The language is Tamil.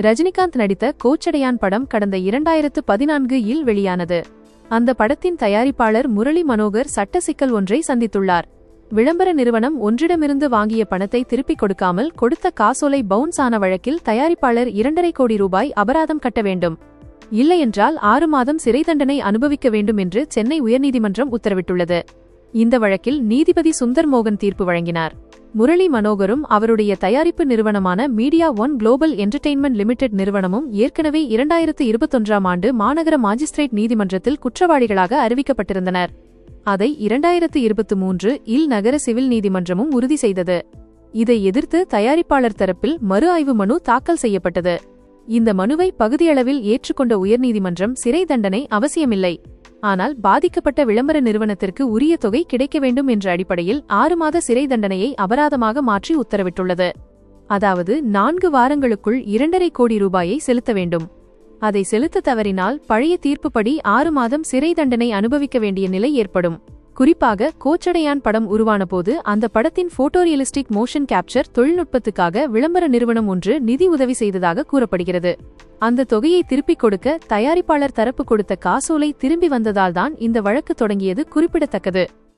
ரஜினிகாந்த் நடித்த கோச்சடையான் படம் கடந்த இரண்டாயிரத்து பதினான்கு இல் வெளியானது. அந்த படத்தின் தயாரிப்பாளர் முரளி மனோகர் சட்ட சிக்கல் ஒன்றை சந்தித்துள்ளார். விளம்பர நிறுவனம் ஒன்றிடமிருந்து வாங்கிய பணத்தை திருப்பிக் கொடுக்காமல் கொடுத்த காசோலை பவுன்ஸ் ஆன வழக்கில் தயாரிப்பாளர் இரண்டரை கோடி ரூபாய் அபராதம் கட்ட வேண்டும். இல்லையென்றால் ஆறு மாதம் சிறை தண்டனை அனுபவிக்க வேண்டும் என்று சென்னை உயர்நீதிமன்றம் உத்தரவிட்டுள்ளது. இந்த வழக்கில் நீதிபதி சுந்தர் மோகன் தீர்ப்பு வழங்கினார். முரளி மனோகரும் அவருடைய தயாரிப்பு நிறுவனமான media one global entertainment limited நிறுவனமும் ஏற்கனவே இரண்டாயிரத்து இருபத்தொன்றாம் ஆண்டு மாநகர மாஜிஸ்திரேட் நீதிமன்றத்தில் குற்றவாளிகளாக அறிவிக்கப்பட்டிருந்தனர். அதை இரண்டாயிரத்து இருபத்து மூன்று இல் நகர சிவில் நீதிமன்றமும் உறுதி செய்தது. இதை எதிர்த்து தயாரிப்பாளர் தரப்பில் மறு ஆய்வு மனு தாக்கல் செய்யப்பட்டது. இந்த மனுவை பகுதியளவில் ஏற்றுக்கொண்ட உயர்நீதிமன்றம் சிறை தண்டனை அவசியமில்லை. ஆனால் பாதிக்கப்பட்ட விளம்பர நிறுவனத்திற்கு உரிய தொகை கிடைக்க வேண்டும் என்ற அடிப்படையில் ஆறு மாத சிறை தண்டனையை அபராதமாக மாற்றி உத்தரவிட்டுள்ளது. அதாவது நான்கு வாரங்களுக்குள் இரண்டரை கோடி ரூபாயை செலுத்த வேண்டும். அதை செலுத்த தவறினால் பழைய தீர்ப்புப்படி ஆறு மாதம் சிறை தண்டனை அனுபவிக்க வேண்டிய நிலை ஏற்படும். குறிப்பாக கோச்சடையான் படம் உருவானபோது அந்த படத்தின் போட்டோரியலிஸ்டிக் மோஷன் கேப்சர் தொழில்நுட்பத்துக்காக விளம்பர நிறுவனம் ஒன்று நிதி உதவி செய்ததாக கூறப்படுகிறது. அந்த தொகையை திருப்பிக் கொடுக்க தயாரிப்பாளர் தரப்பு கொடுத்த காசோலை திரும்பி வந்ததால்தான் இந்த வழக்கு தொடங்கியது குறிப்பிடத்தக்கது.